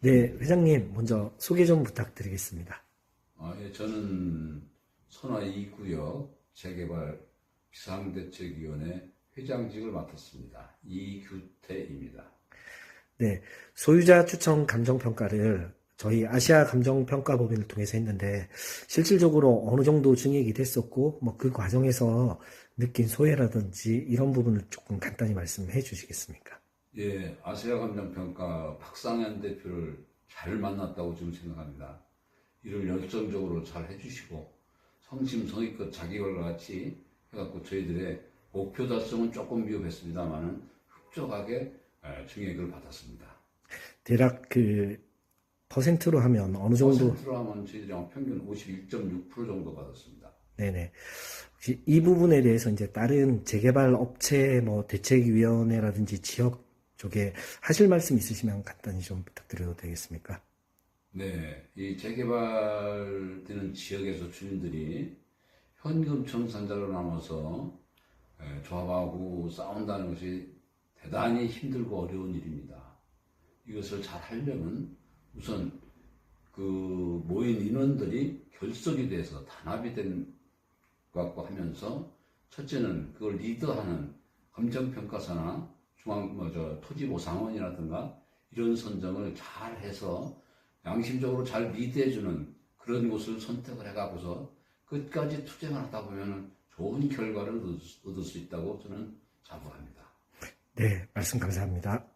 네, 회장님 먼저 소개 좀 부탁드리겠습니다. 아, 예, 저는 선화 2구역 재개발 비상대책위원회 회장직을 맡았습니다. 이규태입니다. 네, 소유자 추천 감정평가를 저희 아시아 감정평가 법인을 통해서 했는데 실질적으로 어느 정도 증액이 됐었고 뭐 그 과정에서 느낀 소외라든지 이런 부분을 조금 간단히 말씀해 주시겠습니까? 예, 아시아 감정평가 박상현 대표를 잘 만났다고 지금 생각합니다. 일을 열정적으로 잘 해주시고 성심성의껏 자기와 같이 해갖고 저희들의 목표 달성은 조금 미흡했습니다만은 흡족하게 예, 증액을 받았습니다. 대략 그 퍼센트로 하면 어느 정도 퍼센트로 하면 저희들이 평균 51.6% 정도 받았습니다. 네네. 혹시 이 부분에 대해서 이제 다른 재개발 업체 뭐 대책위원회라든지 지역 쪽에 하실 말씀 있으시면 간단히 좀 부탁드려도 되겠습니까? 네, 이 재개발되는 지역에서 주민들이 현금 청산자로 나눠서 에, 조합하고 싸운다는 것이 대단히 힘들고 어려운 일입니다. 이것을 잘 하려면 우선 그 모인 인원들이 결속이 돼서 단합이 된 것 같고 하면서 첫째는 그걸 리드하는 감정평가사나 중앙 뭐저 토지보상원이라든가 이런 선정을 잘 해서 양심적으로 잘 리드해주는 그런 곳을 선택을 해가고서 끝까지 투쟁을 하다 보면 좋은 결과를 얻을 수 있다고 저는 자부합니다. 네, 말씀 감사합니다.